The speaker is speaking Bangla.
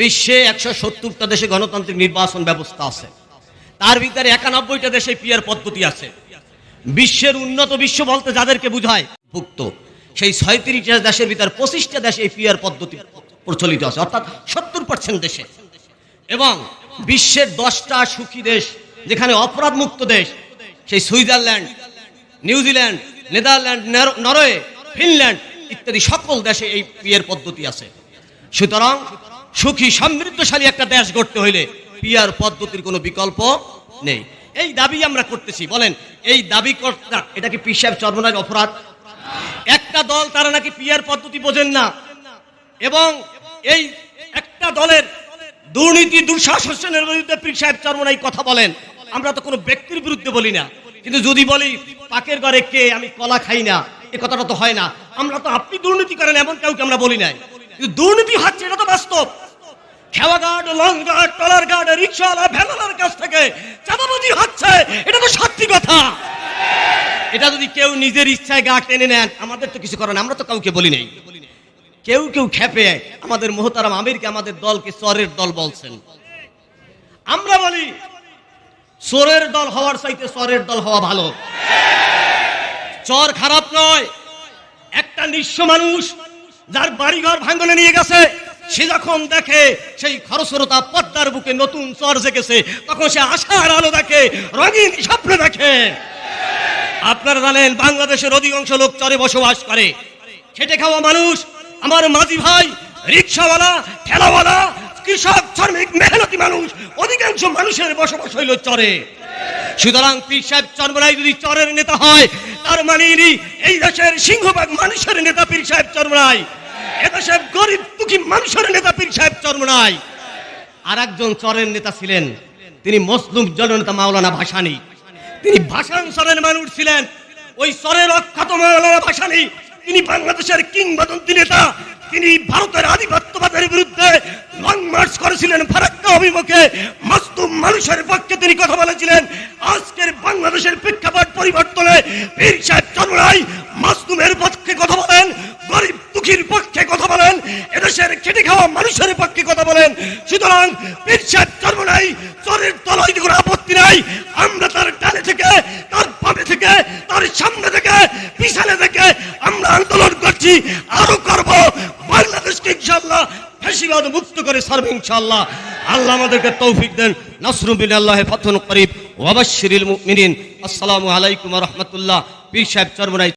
বিশ্বে একশো সত্তরটা দেশে গণতান্ত্রিক নির্বাচন ব্যবস্থা আছে। তার ভিতরে একানব্বইটা দেশে পিয়ার পদ্ধতি আছে। বিশ্বের উন্নত বিশ্ব বলতে যাদেরকে বুঝায়, ভুক্ত। সেই ছয়ত্রিশটা দেশের ভিতর পঁচিশটা দেশে এই পিয়ার পদ্ধতি প্রচলিত আছে, অর্থাৎ সত্তর পার্সেন্ট দেশে। এবং বিশ্বের দশটা সুখী দেশ, যেখানে অপরাধ মুক্ত দেশ, সেই Switzerland, New Zealand, Netherland Norway, Finland ইত্যাদি সকল দেশে এই পিয়ার পদ্ধতি আছে। সুতরাং সুখী, সমৃদ্ধশালী একটা দেশ গড়তে হইলে পিয়ার পদ্ধতির কোনো বিকল্প নেই। এই দাবি আমরা করতেছি, বলেন, এই দাবি কর্তা, এটা কি পিসাব চর্মনায় অপরাধ? একটা দল তারা নাকি পিয়ার পদ্ধতি বোঝেন না। এবং এই একটা দলের দুর্নীতি দুঃশাসনের বিরুদ্ধে পীর সাহেব চর্মনাই কথা বলেন। আমরা তো কোনো ব্যক্তির বিরুদ্ধে বলি না। কিন্তু যদি বলি, পাকের ঘরে কে, আমি কলা খাই না, এ কথাটা তো হয় না। আমরা তো আপনি দুর্নীতি করেন, এমন কাউকে আমরা বলি নাই। কিন্তু দুর্নীতি হচ্ছে, এটা তো বাস্তব। গার্ড টলার গার্ড, রিক্সাওয়ালা কাছ থেকে চাঁদাবাজি হচ্ছে। এটা তো সত্যি কথা। এটা যদি কেউ নিজের ইচ্ছায় গা টেনে নেন, আমাদের তো কিছু আমরা তো কাউকে বলি কেউ কেউ খেপে আমাদের মোহতারাম আমিরকে আমাদের দলকে চরের দল বলছেন। আমরা বলি, চোরের দল হওয়ার চাইতে চরের দল হওয়া ভালো। চর খারাপ নয়, একটা নিঃস্ব মানুষ যার বাড়িঘর ভাঙ্গনে নিয়ে গেছে। সে যখন দেখে সেই খরস্রোতা পদ্মার বুকে নতুন চর জেগেছে, তখন সে আশার আলো দেখে, রঙিন স্বপ্ন দেখে। আপনারা জানেন, বাংলাদেশের অধিকাংশ লোক চরে বসবাস করে। খেটে খাওয়া মানুষ, আমার মাঝি ভাই, রিক্সাওয়ালা, ঠেলাওয়ালা, কৃষক, শ্রমিক, মেহনতি মানুষ, অধিকাংশ মানুষের বসবাস হইল চরে। সুতরাং পীর সাহেব চরমরাই যদি চরের নেতা হয়, তার মানে এই দেশের সিংহভাগ মানুষের নেতা পীর সাহেব চরমরাই এদেশের গরিব দুঃখী মানুষের নেতা পীর সাহেব আর একজন চরের নেতা ছিলেন, তিনি মসলুম জননেতা মাওলানা তিনি মানুষ ছিলেন, ওই সরের অখ্যাত মাওলানা তিনি বাংলাদেশের কিংবদন্তি নেতা, তিনি ভারতের আধিপত্যবাদের বিরুদ্ধে লং মার্চ করেছিলেন ফারাক্কা অভিমুখে। মস্তুম মানুষের পক্ষে তিনি কথা বলেছিলেন, আজকের বাংলাদেশের প্রেক্ষাপট পরিবর্তনে পীর সাহেব চন্দ্রাই মাসতুমের পক্ষে কথা দুঃখীর পক্ষে কথা বলেন, এদেশের খেটে খাওয়া মানুষের পক্ষে কথা বলেন। সুতরাং পীর সাহেব চর্ম নাই, চরের তলায় কোনো আপত্তি নাই। আমরা তার ডানে থেকে, তার বামে থেকে, তার সামনে থেকে, পিছনে থেকে আমরা আন্দোলন করছি, আরও করব। বাংলাদেশকে ইনশাল্লাহ ফেসিবাদ মুক্ত করে সারবে ইনশাল্লাহ আল্লাহ আমাদেরকে তৌফিক দেন। নাসরুবিন আল্লাহ ফতন করিব ওয়াবাশশিরিল মুমিনিন। আসসালামু আলাইকুম ওয়া রাহমাতুল্লাহ। পীর সাহেব চরমনাই